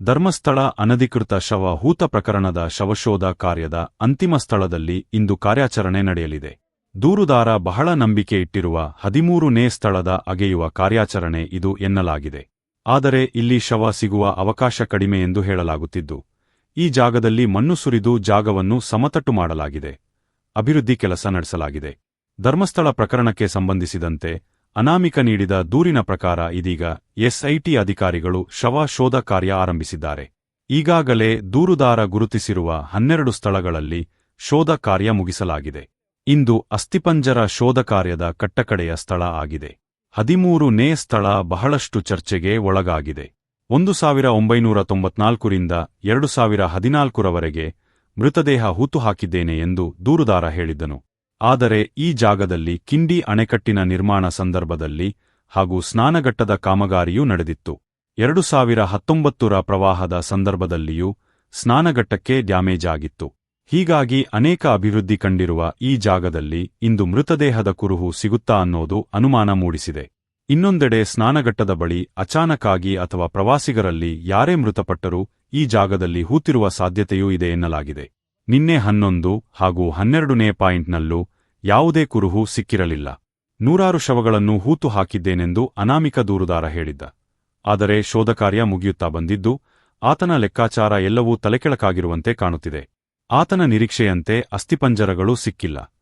ಧರ್ಮಸ್ಥಳ ಅನಧಿಕೃತ ಶವ ಹೂತ ಪ್ರಕರಣದ ಶವಶೋಧ ಕಾರ್ಯದ ಅಂತಿಮ ಸ್ಥಳದಲ್ಲಿ ಇಂದು ಕಾರ್ಯಾಚರಣೆ ನಡೆಯಲಿದೆ. ದೂರುದಾರ ಬಹಳ ನಂಬಿಕೆ ಇಟ್ಟಿರುವ ಹದಿಮೂರನೇ ಸ್ಥಳದ ಅಗೆಯುವ ಕಾರ್ಯಾಚರಣೆ ಇದು ಎನ್ನಲಾಗಿದೆ. ಆದರೆ ಇಲ್ಲಿ ಶವ ಸಿಗುವ ಅವಕಾಶ ಕಡಿಮೆ ಎಂದು ಹೇಳಲಾಗುತ್ತಿದ್ದು, ಈ ಜಾಗದಲ್ಲಿ ಮಣ್ಣು ಸುರಿದು ಜಾಗವನ್ನು ಸಮತಟ್ಟು ಮಾಡಲಾಗಿದೆ. ಅಭಿವೃದ್ಧಿ ಕೆಲಸ ನಡೆಸಲಾಗಿದೆ. ಧರ್ಮಸ್ಥಳ ಪ್ರಕರಣಕ್ಕೆ ಸಂಬಂಧಿಸಿದಂತೆ ಅನಾಮಿಕ ನೀಡಿದ ದೂರಿನ ಪ್ರಕಾರ ಇದೀಗ ಎಸ್ಐಟಿ ಅಧಿಕಾರಿಗಳು ಶವ ಶೋಧ ಕಾರ್ಯ ಆರಂಭಿಸಿದ್ದಾರೆ. ಈಗಾಗಲೇ ದೂರುದಾರ ಗುರುತಿಸಿರುವ ಹನ್ನೆರಡು ಸ್ಥಳಗಳಲ್ಲಿ ಶೋಧ ಕಾರ್ಯ ಮುಗಿಸಲಾಗಿದೆ. ಇಂದು ಅಸ್ಥಿಪಂಜರ ಶೋಧ ಕಾರ್ಯದ ಕಟ್ಟಕಡೆಯ ಸ್ಥಳ ಆಗಿದೆ. ಹದಿಮೂರು ನೇ ಸ್ಥಳ ಬಹಳಷ್ಟು ಚರ್ಚೆಗೆ ಒಳಗಾಗಿದೆ. ಒಂದು ಸಾವಿರ ಒಂಬೈನೂರ ತೊಂಬತ್ನಾಲ್ಕರಿಂದ ಎರಡು ಸಾವಿರ ಹದಿನಾಲ್ಕರವರೆಗೆ ಮೃತದೇಹ ಹೂತು ಹಾಕಿದ್ದೇನೆ ಎಂದು ದೂರುದಾರ ಹೇಳಿದ್ದನು. ಆದರೆ ಈ ಜಾಗದಲ್ಲಿ ಕಿಂಡಿ ಅಣೆಕಟ್ಟಿನ ನಿರ್ಮಾಣ ಸಂದರ್ಭದಲ್ಲಿ ಹಾಗೂ ಸ್ನಾನಘಟ್ಟದ ಕಾಮಗಾರಿಯೂ ನಡೆದಿತ್ತು. ಎರಡು ಸಾವಿರ ಹತ್ತೊಂಬತ್ತರ ಪ್ರವಾಹದ ಸಂದರ್ಭದಲ್ಲಿಯೂ ಸ್ನಾನಘಟ್ಟಕ್ಕೆ ಡ್ಯಾಮೇಜ್ ಆಗಿತ್ತು. ಹೀಗಾಗಿ ಅನೇಕ ಅಭಿವೃದ್ಧಿ ಕಂಡಿರುವ ಈ ಜಾಗದಲ್ಲಿ ಇಂದು ಮೃತದೇಹದ ಕುರುಹು ಸಿಗುತ್ತಾ ಅನ್ನೋದು ಅನುಮಾನ ಮೂಡಿಸಿದೆ. ಇನ್ನೊಂದೆಡೆ ಸ್ನಾನಘಟ್ಟದ ಬಳಿ ಅಚಾನಕಾಗಿ ಅಥವಾ ಪ್ರವಾಸಿಗರಲ್ಲಿ ಯಾರೇ ಮೃತಪಟ್ಟರೂ ಈ ಜಾಗದಲ್ಲಿ ಹೂತಿರುವ ಸಾಧ್ಯತೆಯೂ ಇದೆ ಎನ್ನಲಾಗಿದೆ. ನಿನ್ನೆ ಹನ್ನೊಂದು ಹಾಗೂ ಹನ್ನೆರಡನೇ ಪಾಯಿಂಟ್ನಲ್ಲೂ ಯಾವುದೇ ಕುರುಹು ಸಿಕ್ಕಿರಲಿಲ್ಲ. ನೂರಾರು ಶವಗಳನ್ನು ಹೂತು ಹಾಕಿದ್ದೇನೆಂದು ಅನಾಮಿಕ ದೂರುದಾರ ಹೇಳಿದ್ದ. ಆದರೆ ಶೋಧ ಕಾರ್ಯ ಮುಗಿಯುತ್ತಾ ಬಂದಿದ್ದು, ಆತನ ಲೆಕ್ಕಾಚಾರ ಎಲ್ಲವೂ ತಲೆಕೆಳಕಾಗಿರುವಂತೆ ಕಾಣುತ್ತಿದೆ. ಆತನ ನಿರೀಕ್ಷೆಯಂತೆ ಅಸ್ಥಿಪಂಜರಗಳು ಸಿಕ್ಕಿಲ್ಲ.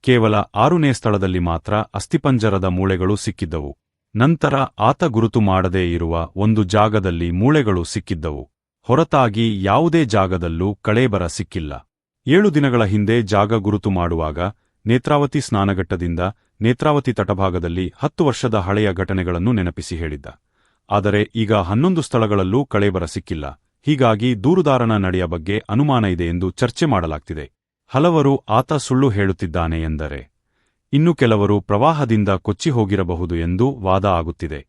ಕೇವಲ ಆರುನೇ ಸ್ಥಳದಲ್ಲಿ ಮಾತ್ರ ಅಸ್ಥಿಪಂಜರದ ಮೂಳೆಗಳು ಸಿಕ್ಕಿದ್ದವು. ನಂತರ ಆತ ಗುರುತು ಮಾಡದೇ ಇರುವ ಒಂದು ಜಾಗದಲ್ಲಿ ಮೂಳೆಗಳು ಸಿಕ್ಕಿದ್ದವು. ಹೊರತಾಗಿ ಯಾವುದೇ ಜಾಗದಲ್ಲೂ ಕಳೇಬರ ಸಿಕ್ಕಿಲ್ಲ. ಏಳು ದಿನಗಳ ಹಿಂದೆ ಜಾಗ ಗುರುತು ಮಾಡುವಾಗ ನೇತ್ರಾವತಿ ಸ್ನಾನಘಟ್ಟದಿಂದ ನೇತ್ರಾವತಿ ತಟಭಾಗದಲ್ಲಿ ಹತ್ತು ವರ್ಷದ ಹಳೆಯ ಘಟನೆಗಳನ್ನು ನೆನಪಿಸಿ ಹೇಳಿದ್ದ. ಆದರೆ ಈಗ ಹನ್ನೊಂದು ಸ್ಥಳಗಳಲ್ಲೂ ಕಳೇಬರ ಸಿಕ್ಕಿಲ್ಲ. ಹೀಗಾಗಿ ದೂರುದಾರನ ನಡೆಯ ಬಗ್ಗೆ ಅನುಮಾನ ಇದೆ ಎಂದು ಚರ್ಚೆ ಮಾಡಲಾಗ್ತಿದೆ. ಹಲವರು ಆತ ಸುಳ್ಳು ಹೇಳುತ್ತಿದ್ದಾನೆ ಎಂದರೆ, ಇನ್ನು ಕೆಲವರು ಪ್ರವಾಹದಿಂದ ಕೊಚ್ಚಿ ಹೋಗಿರಬಹುದು ಎಂದು ವಾದ ಆಗುತ್ತಿದೆ.